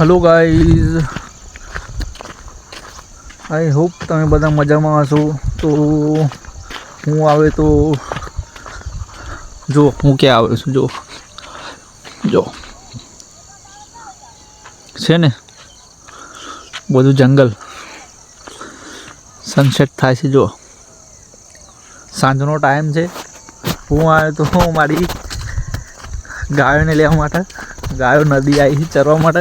Hello guys I hope તમે બધા મજામાં હશો. તો હું આવે તો જો, હું ક્યાં આવ્યો છું? જો. જો. છે ને? બધું જંગલ. સનસેટ થાય છે, જો. સાંજનો ટાઈમ છે. હું આવ્યો તો હું મારી ગાયોને લેવા માટે. ગાયો નદી આવી ચરવા માટે.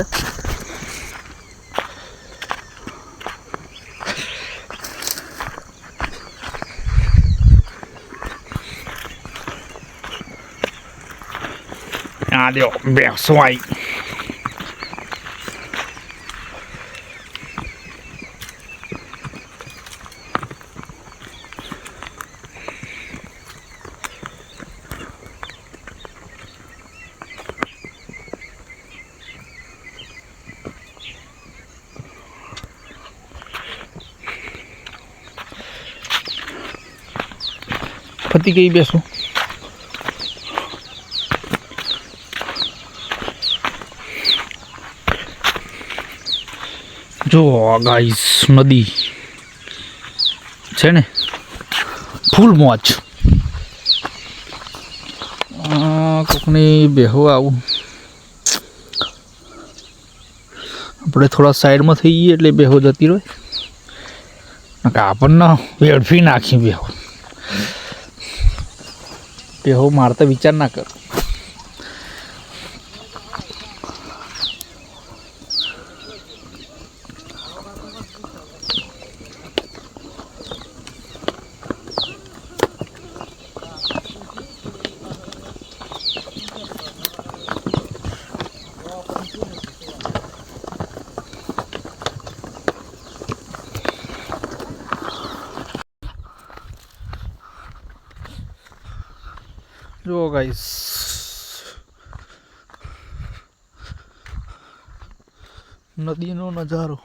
આ દ્યો બેસો આવી પતિ કઈ બેસો જો ગાઈસ, નદી. છે ને? ફૂલ મોજ. કોકની બેહો આવું. આપણે થોડા સાઈડમાં થઈ જઈએ એટલે બેહો જતી રહે. આપણને વેડફી નાખી બેહો. બેહો મારતા વિચાર ના કર. જો ગાઈસ નદીનો નજારો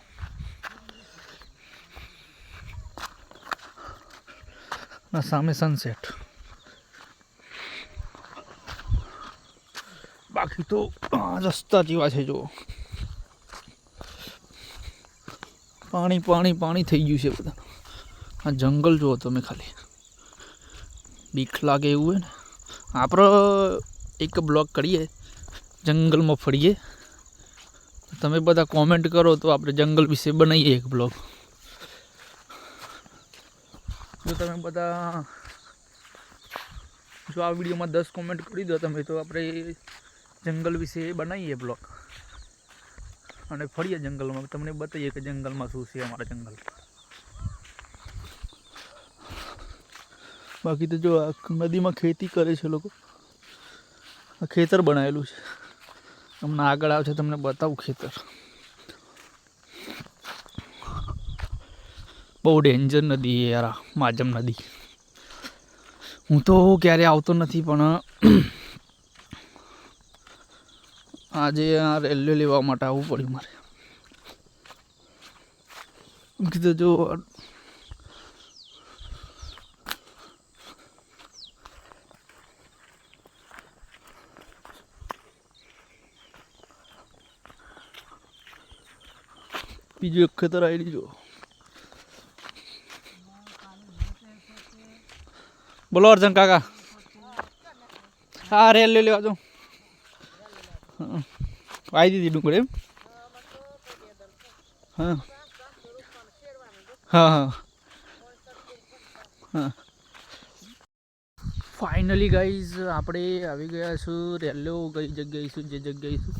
અને સામે સનસેટ બાકી તો આ રસ્તા જેવા છે જો પાણી પાણી પાણી થઈ ગયું છે બધા આ જંગલ જુઓ તમે ખાલી બીક લાગે એવું હોય ને આપણે એક બ્લોગ કરીએ, જંગલમાં ફરીએ. તમે બધા કોમેન્ટ કરો તો આપણે જંગલ વિશે બનાવીએ એક બ્લોગ. જો તમે બધા, જો આ વિડીયોમાં દસ કોમેન્ટ કરી દો તમે તો આપણે જંગલ વિશે બનાવીએ બ્લોગ. અને ફરીએ જંગલમાં. તમને બતાવીએ કે જંગલમાં શું છે અમારા જંગલ. બાકી તો જો આ નદીમાં ખેતી કરે છે લોકો. આ ખેતર બનાવેલું છે. તમને આગળ આવશે તમને બતાવું ખેતર. બહુ ડેન્જર નદી યાર માજમ નદી. હું તો ક્યારે આવતો નથી પણ, આજે આ રેલવે લેવા માટે આવવું પડ્યું મારે. કીધું જો બીજું એક ખેતર આવી લીજો બોલો અર્જન કાકા હા રેલ લઈ લેવા જો આવી દીધી ડુંગળી એમ હા હા હા હા ફાઇનલી ગાઈઝ આપણે આવી ગયા છું. રેલ્વે કઈ જગ્યાએ છું, જે જગ્યાએ છું.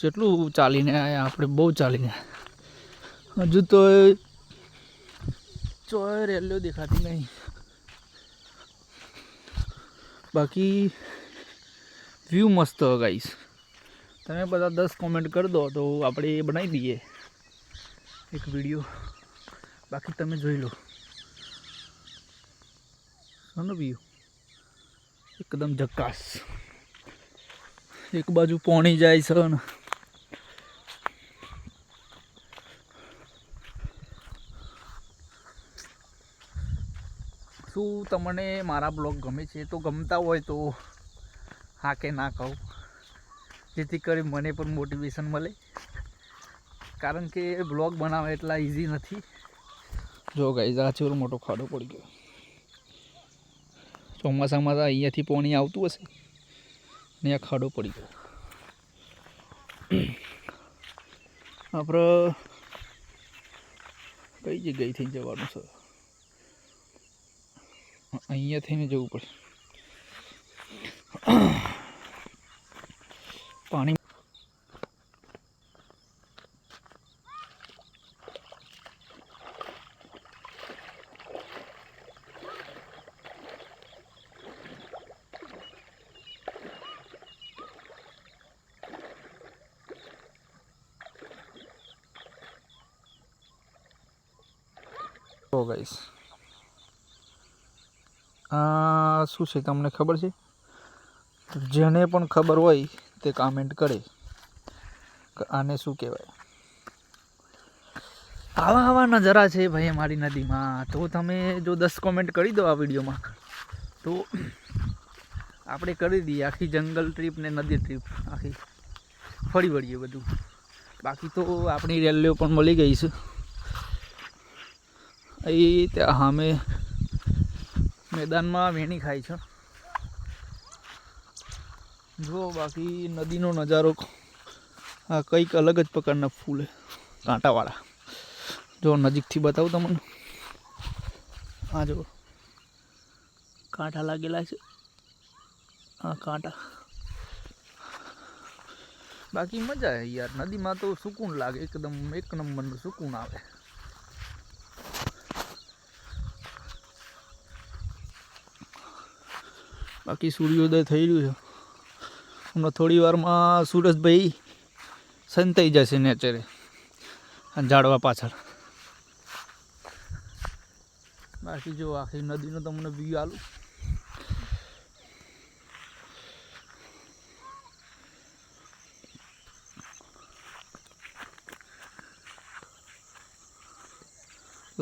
જેટલું ચાલીને આવ્યા આપણે બહુ ચાલીને. હજુ તો ચોય રેલીઓ દેખાતી નહીં. બાકી વ્યૂ મસ્ત ગાઈશ તમે બધા દસ કોમેન્ટ કરી દો તો આપણે એ બનાવી દઈએ. એક વીડિયો બાકી તમે જોઈ લો. શાનો વ્યૂ એકદમ જકાસ એક બાજુ પોણી જાય છે ને શું તમને મારા બ્લોગ ગમે છે તો ગમતા હોય તો હા કે ના કહું. જેથી કરી મને પણ મોટિવેશન મળે. કારણ કે બ્લોગ બનાવવા એટલા ઇઝી નથી. જો ગાઈઝ આ મોટો ખાડો પડી ગયો. ચોમાસામાં તો અહીંયાથી પાણી આવતું હશે. ને આ ખાડો પડી ગયો. આપણે કઈ જગ્યાએથી જવાનું છે? અહીંયાથી થઈને જવું પડશે. પાણી તો ગાઈસ આ શું છે તમને ખબર છે? જેને પણ ખબર હોય તે કામેન્ટ કરે. આને શું કહેવાય? આવા આવા નજારા છે ભાઈ અમારી નદીમાં. તો તમે જો દસ કોમેન્ટ કરી દો આ વિડીયોમાં. તો આપણે કરી દઈએ આખી જંગલ ટ્રીપ ને નદી ટ્રીપ આખી ફરી વળીએ બધું. બાકી તો આપણી રેલીઓ પણ મળી ગઈ છે. એ ત્યાં સામે મેદાનમાં વેણી ખાય છે. જો બાકી નદીનો નજારો. આ કંઈક અલગ જ પ્રકારના ફૂલ કાંટાવાળા. જો નજીકથી બતાવું તમને. હા જો કાંટા લાગેલા છે. હા કાંટા. બાકી મજા આવે યાર. નદીમાં તો સુકૂન લાગે. એકદમ એક નંબરનું સુકૂન આવે. બાકી સૂર્યોદય થઈ રહ્યું છે. હમણાં થોડી વારમાં સુરજભાઈ સંતાઈ જશે નેચરે ઝાડવા પાછળ. બાકી જો આખી નદીનો તમને વ્યૂ આલું.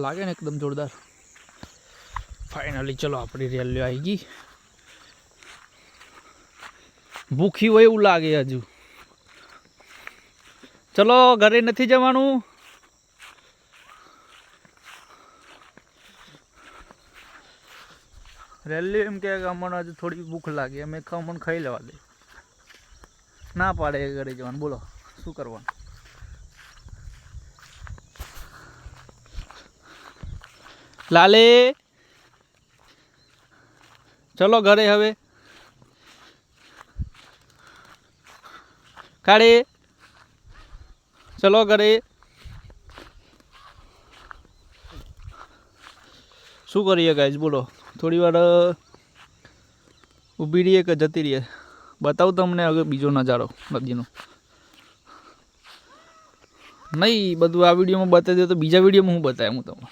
લાગે ને એકદમ જોરદાર. ફાઇનલી ચલો, આપણી રેલીઓ આવી ગઈ. ભૂખી હોય એવું લાગે હજુ. ચલો ઘરે નથી જવાનું. રેલી એમ કે અમને હજુ થોડી ભૂખ લાગે. અમે ખમણ ખાઈ લેવા દે. ના પાડે ઘરે જવાનું. બોલો શું કરવાનું? લાલે. ચલો ઘરે હવે. કાઢે. ચલો કરે શું કરીએ ગાઈઝ બોલો. થોડી વાર ઊભી રહીએ કે જતી રહીએ? બતાવું તમને હવે બીજો નજારો નદીનો નહીં, બધું આ વિડીયોમાં બતાવી દો તો બીજા વિડીયોમાં હું બતાવું, હું તમને.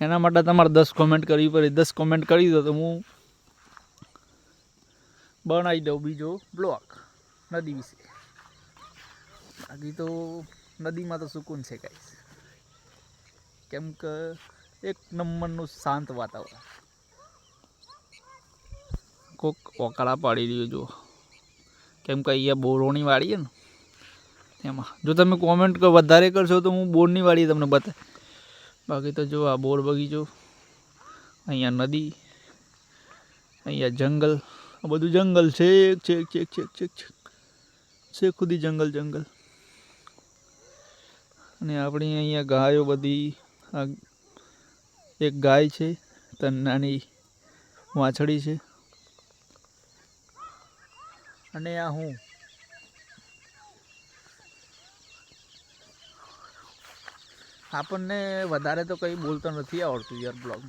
એના માટે તમારે દસ કોમેન્ટ કરવી પડે. દસ કોમેન્ટ કરી દો તો હું બનાવી દઉં બીજો બ્લોગ નદી વિશે. બાકી તો નદીમાં તો સુકૂન છે ગાઈસ કેમ કે એક નંબરનું શાંત વાતાવરણ. કોક ઓકાળા પાડી રહ્યો જો કેમ કે અહીંયા બોરોની વાડી છે ને, એમાં. જો તમે કોમેન્ટ વધારે કરશો તો હું બોરની વાડી તમને બતા બાકી તો જો આ બોર બગીચો, અહીંયા નદી, અહીંયા જંગલ, આ બધું જંગલ છેક છેક છેક છેક છેક છેક. છે ખુદી જંગલ જંગલ. અને આપણી અહીંયા ગાયો બધી, આ એક ગાય છે તન નાની વાછડી છે. અને આ હું? આપણને વધારે તો કંઈ બોલતો નથી આવડતું યાર બ્લોગ.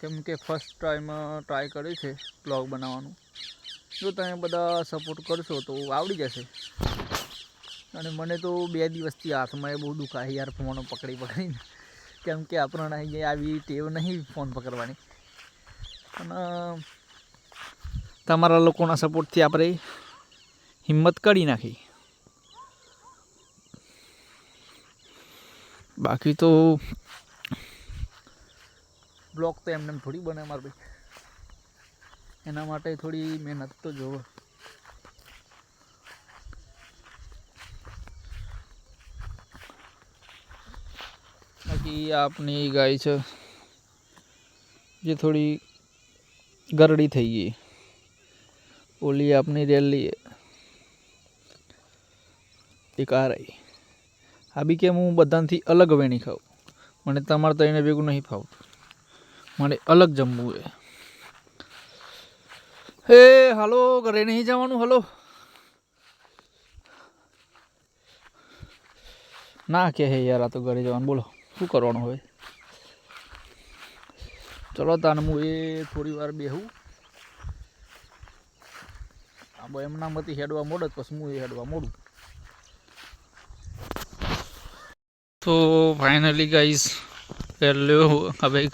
કેમ કે ફર્સ્ટ ટાઈમ ટ્રાય કર્યું છે બ્લોગ બનાવવાનું. જો તમે બધા સપોર્ટ કરશો તો આવડી જશે. અને મને તો બે દિવસથી હાથમાં એ બહુ દુખાય યાર, ફોન પકડી પકડીને. કેમ કે આપણને અહીંયા આવી ટેવ નહીં ફોન પકડવાની. અને તમારા લોકોના સપોર્ટથી આપણે હિંમત કરી નાખી. બાકી તો બ્લોગ તો એમને થોડી બને મારે એના માટે થોડી મહેનત તો જોવે. બાકી આપની ગાય છે, જે થોડી ગરડી થઈ ગઈ. ઓલી આપની રેલી એક આ રહી આ બી કેમ હું બધાથી અલગ વેણી ખાઉં? મને તમારે તો એને ભેગું નહીં ફાવતું. મારે અલગ જમવું એ. હે, હાલો, ઘરે નહીં જવાનું, હલો. ના કે હે યાર, આ તો ઘરે જવાનું. બોલો. શું કરવાનું હવે? ચલો તાને, હું એ થોડી વાર બેહું. આ એમના મતી હેડવા મોડત પછી હું એ હેડવા મોડું. તો ફાઇનલી ગાઈસ રેલ્યો હવે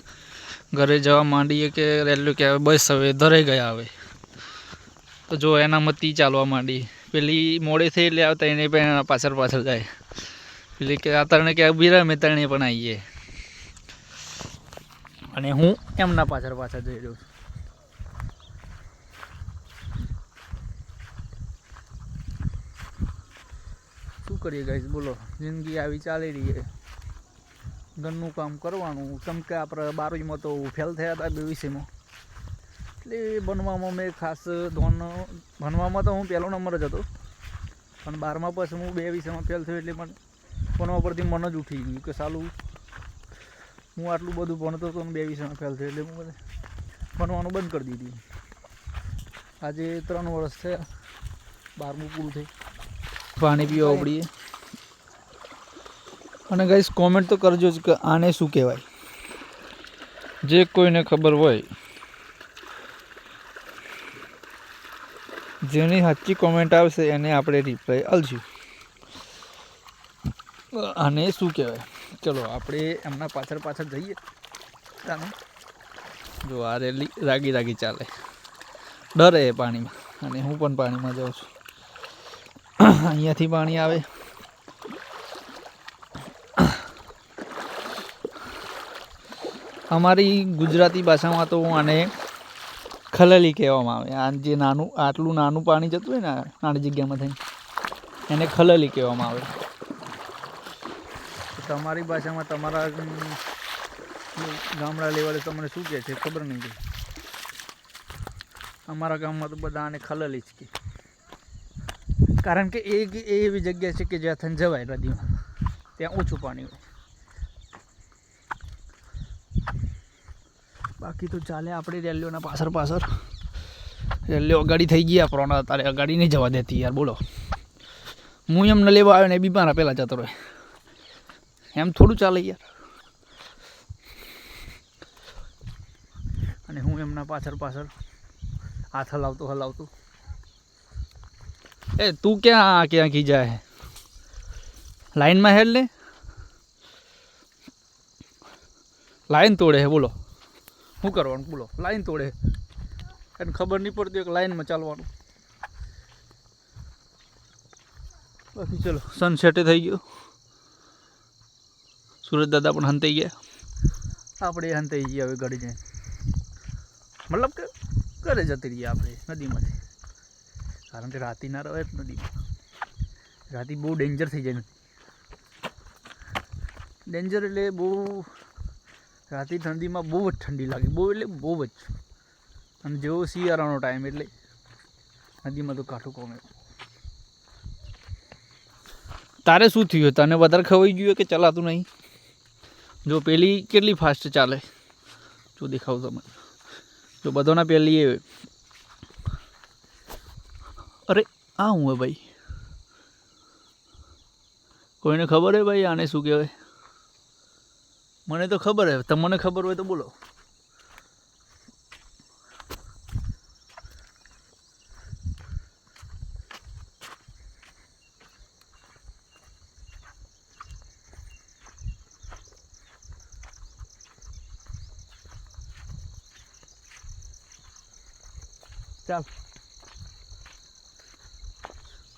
ઘરે જવા માંડીએ કે રેલવે કે બસ હવે ધરાઈ ગયા હવે. તો જો એના મતી ચાલવા માંડી. પેલી મોડે થઈ એટલે આવતા એને પણ એના પાછળ પાછળ જાય. પેલી કે આ તરણે કે ઊભી રહે મેં તરણે પણ આવીએ અને હું એમના પાછળ પાછળ જઈ રહ્યો છું. શું કરીએ ગાઈસ બોલો. જિંદગી આવી ચાલી રહી છે. ઘરનું કામ કરવાનું. કેમ કે આપણે બારવીમાં તો ફેલ થયા હતા બે વિષયમાં. એટલે ભણવામાં મેં ખાસ ધોન, ભણવામાં તો હું પહેલો નંબર જ હતો. પણ બારમા પછી હું બે વિષયમાં ફેલ થયો એટલે પણ ભણવા પરથી મન જ ઉઠી ગયું કે સાલું, હું આટલું બધું ભણતો હતો બે વિષયમાં ફેલ થયો એટલે હું ભણવાનું બંધ કરી દીધું. આજે ત્રણ વર્ષ થયા, બારમું પૂરું થઈ. પાણી પીવા ઉપડીએ અને ગાઈસ કોમેન્ટ તો કરજો જ કે આને શું કહેવાય. જે કોઈને ખબર હોય, જેની સાચી કોમેન્ટ આવશે એને આપણે રિપ્લાય આલશું આને શું કહેવાય? ચલો, આપણે એમના પાછળ પાછળ જઈએ. તાને જો, આ રેલી રાગી રાગી ચાલે. ડરે એ પાણીમાં. અને હું પણ પાણીમાં જાઉં છું. અહીંયાથી પાણી આવે. અમારી ગુજરાતી ભાષામાં તો આને ખલેલી કહેવામાં આવે. આ જે નાનું, આટલું નાનું પાણી જતું હોય ને નાની જગ્યામાં થઈ એને ખલેલી કહેવામાં આવે. તમારી ભાષામાં તમારા ગામડા લેવલે તમને શું કહે છે ખબર નહીં અમારા ગામમાં તો બધા આને ખલેલી જ કે. કારણ કે એ એવી જગ્યા છે કે જ્યાં થંજવાય જવાય નદીમાં ત્યાં ઓછું પાણી હોય. બાકી તો ચાલે આપણે રેલીઓના પાછળ પાછળ. રેલીઓ અગાડી થઈ ગયા આપણને, તારે અગાડી નહીં જવા દેતી યાર, બોલો. હું એમને લેવા આવ્યો ને એ બી પહેલાં જતો રહે. એમ થોડું ચાલે યાર. અને હું એમના પાછળ પાછળ હાથ હલાવતો હલાવતો. એ, તું ક્યાં ક્યાં કી જાય લાઈનમાં હેડ ને લાઈન તોડે હે, બોલો. શું કરવાનું? બોલો. લાઈન તોડે એને ખબર નહીં પડતી કે લાઈનમાં ચાલવાનું. બાકી ચલો સનસેટે થઈ ગયો. સુરત દાદા પણ હંતાઈ ગયા. આપણે હંતાઈ ગયા હવે ઘડી જાય મતલબ કે ઘરે જતી રહીએ આપણે નદીમાંથી કારણ કે રાતી ના રહે નદીમાં. રાતી બહુ ડેન્જર થઈ જાય ડેન્જર એટલે બહુ રાતે ઠંડીમાં બહુ જ ઠંડી લાગે. બહુ એટલે બહુ જ. અને જેવો શિયાળાનો ટાઈમ એટલે નદીમાં તો કાઠું કોમે. તારે શું થયું? તને વધારે ખવાઈ ગયું કે ચલાતું નહીં? જો પેલી કેટલી ફાસ્ટ ચાલે? જો દેખાવું તમે જો બધાના પહેલી એ અરે, આ હું હે ભાઈ? કોઈને ખબર હે ભાઈ આને શું કહેવાય? મને તો ખબર હે, તમને ખબર હોય તો બોલો. ચાલ.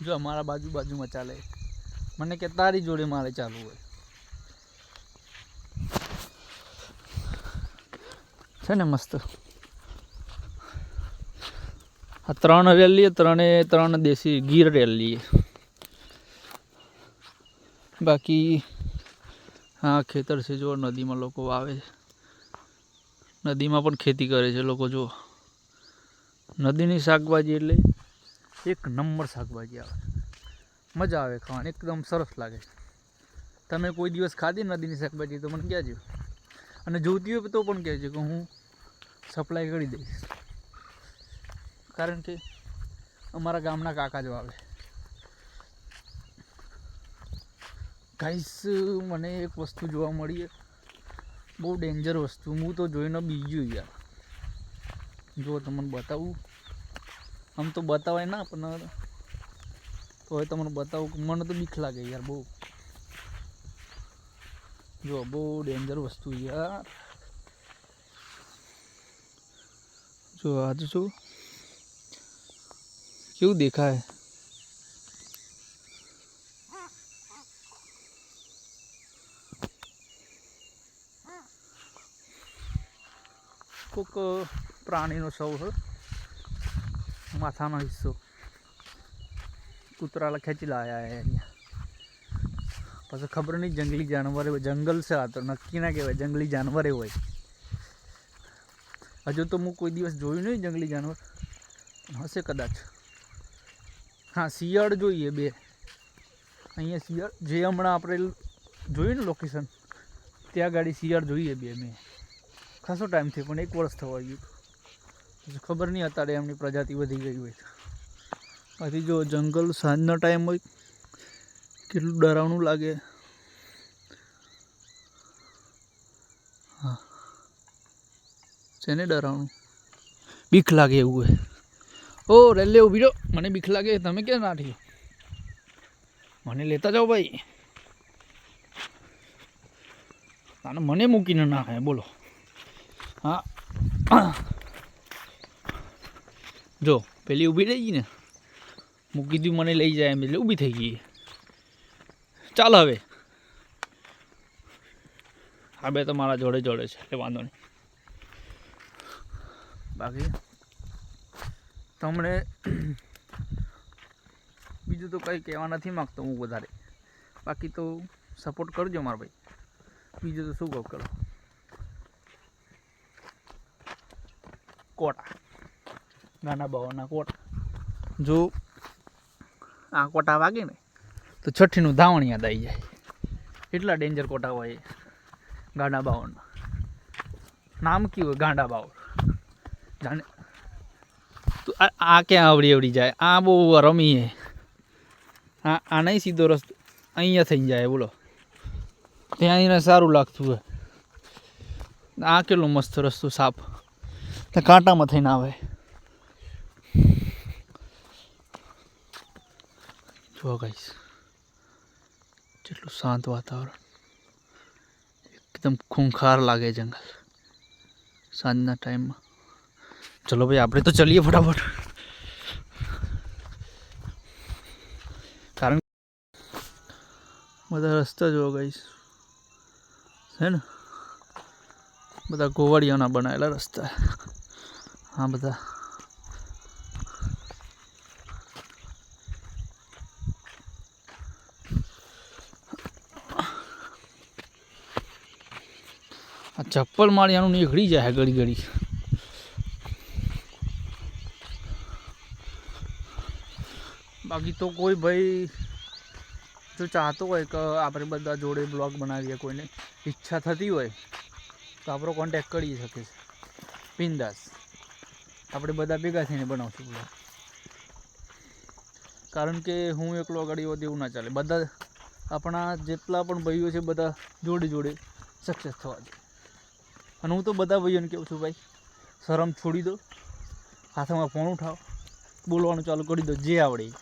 જો અમારા બાજુ બાજુમાં ચાલે. મને કે તારી જોડે મારે ચાલવું હોય. છે ને મસ્ત. આ ત્રણ રેલી ત્રણે, ત્રણ દેશી ગીર રેલી બાકી હા ખેતર છે જો નદીમાં લોકો વાવે છે. નદીમાં પણ ખેતી કરે છે લોકો, જો. નદીની શાકભાજી એટલે એક નંબર શાકભાજી આવે. મજા આવે ખાવાની, એકદમ સરસ લાગે. તમે કોઈ દિવસ ખાધી નદીની શાકભાજી તો મને કહેજો. અને જોતી હોય તો પણ કહેજો કે હું સપ્લાય કરી દઈશ. કારણ કે અમારા ગામના કાકા જ આવે. ગાઈસ, મને એક વસ્તુ જોવા મળી. બહુ ડેન્જર વસ્તુ. હું તો જોઈને બીજું યાર. જો તમને બતાવું. આમ તો બતાવાય ના, પણ હવે તમને બતાવું મને તો બીક લાગે યાર બહુ. જો, બહુ ડેન્જર વસ્તુ યાર. જો આ તો શું? કેવું દેખાય? કોક પ્રાણીનો સૌ છે માથાનો હિસ્સો. કૂતરાલા ખેંચી લાયા અહીંયા. પછી ખબર નહીં જંગલી જાનવર જંગલ છે આ તો, નક્કી ના કહેવાય, જંગલી જાનવરે હોય. હજુ તો હું કોઈ દિવસ જોયું નહીં જંગલી જાનવર. હશે કદાચ. હા, શિયાળ જોઈએ બે. અહીંયા શિયાળ, જે હમણાં આપણે જોયું ને લોકેશન ત્યાં ગાડી શિયાળ જોઈએ બે મેં. ખાસો ટાઈમ થયો, પણ એક વર્ષ થવા ગયું. ખબર નહીં અત્યારે એમની પ્રજાતિ વધી ગઈ હોય પછી જો જંગલ સાંજનો ટાઈમ હોય, કેટલું ડરાવણું લાગે. હા. છે ને ડરાવનું બીક લાગે એવું હોય. ઓ, રેલે ઊભી રહો. મને બીક લાગે. તમે ક્યાં નાઠી મને લેતા જાઓ ભાઈ. અને મને મૂકીને ના હે બોલો. હા. જો, પેલી ઊભી રહી ગઈ ને, મૂકી દીધું મને, લઈ જાય એમ એટલે ઊભી થઈ ગઈ. ચાલ હવે. આ બે તો મારા જોડે જોડે છે, એટલે વાંધો નહીં. બાકી, તમને બીજું તો કંઈ કહેવા નથી માગતો હું વધારે. બાકી તો સપોર્ટ કરજો મારા ભાઈ. બીજું તો શું કહું, કરો. કોટા. નાના બાવાના કોટા. જો આ કોટા વાગે ને? તો છઠ્ઠીનું ધાવણ યાદ આવી જાય. એટલા ડેન્જર કોટા હોય ગાંડા બાવળના. નામ કયું હોય? ગાંડા બાવળ. જાણે. તો આ ક્યાં આવડી આવડી જાય? આ બહુ રમી હે આ આ નહીં સીધો રસ્તો. અહીંયા થઈ જાય બોલો. ત્યાં એને સારું લાગતું હોય. આ કેટલો મસ્ત રસ્તો સાપ. કાંટામાં થઈને આવે. જો ગાઈશ જેટલું શાંત વાતાવરણ એકદમ ખૂંખાર લાગે જંગલ સાંજના ટાઈમમાં ચલો ભાઈ આપણે તો ચલીએ ફટાફટ કારણ બધા રસ્તા જોવા ગઈશ છે ને બધા ગોવાળિયાના બનાવેલા રસ્તા હા બધા ચપ્પલ માળિયાનું નીકળી જાય ઘડી ઘડી બાકી તો કોઈ ભાઈ જો ચાહતો હોય કે આપણે બધા જોડે બ્લોગ બનાવીએ કોઈને, ઈચ્છા થતી હોય, તો આપણો કોન્ટેક કરી શકે છે. બિંદાસ. આપણે બધા ભેગા થઈને બનાવશું બ્લોગ કારણ કે હું એકલો આગળ હોત એવું ના ચાલે. બધા આપણા જેટલા પણ ભાઈઓ છે, બધા જોડે જોડે સક્સેસ થવા જોઈએ. અને હું તો બધા ભાઈઓને કહું છું, ભાઈ, શરમ છોડી દો. હાથમાં ફોન ઉઠાવો. બોલવાનું ચાલુ કરી દો, જે આવડે.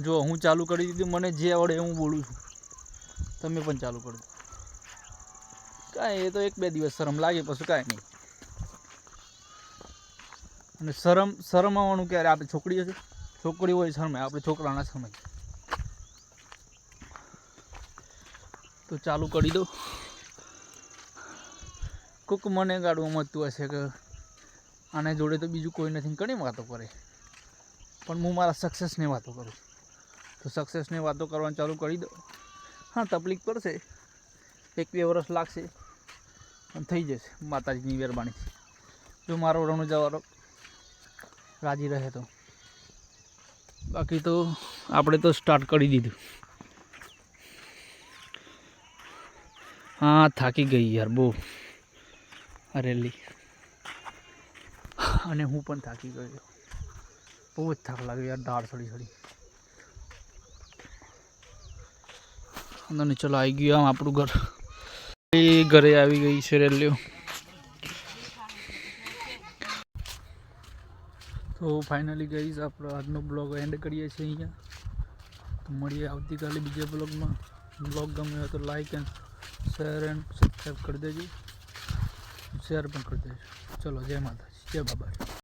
જો હું ચાલુ કરી દીધું, મને જે આવડે હું બોલું છું. તમે પણ ચાલુ કરી દો. કાંઈ, એ તો એક બે દિવસ શરમ લાગે, પછી કાંઈ નહીં. અને શરમ શરમ આવવાનું ક્યારે? આપણે છોકરીઓ છે છોકરી હોય શરમે, આપણે છોકરાના સમય તો ચાલુ કરી દો. કોક મને ગાડવા મતું હશે કે આને જોડે તો બીજું કોઈ નથી ઘણી વાતો કરે. પણ હું મારા સક્સેસની વાતો કરું. તો સક્સેસની વાતો કરવાનું ચાલુ કરી દો હા, તકલીફ પડશે એક બે વર્ષ લાગશે. પણ થઈ જશે. માતાજીની મહેરબાની જો મારો રણુજાવાળો રાજી રહે તો. બાકી તો આપણે તો સ્ટાર્ટ કરી દીધું. હા, થાકી ગઈ યાર, બહુ. રેલી. અને હું પણ થાકી ગયો બહુ જ થાક લાગ્યો યાર દાળ સડી સડી અને ચલો આવી ગયું આમ આપણું ઘર. એ ઘરે આવી ગઈ છે રેલીઓ. તો ફાઇનલી ગઈ આપણો આજનો બ્લોગ એન્ડ કરીએ છીએ અહીંયા. તો મળીએ આવતીકાલે બીજા બ્લોગમાં બ્લોગ ગમે હોય તો like and share and subscribe કરી દેજો. શેર પણ કરી દેજો ચલો જય માતાજી. જય બાબા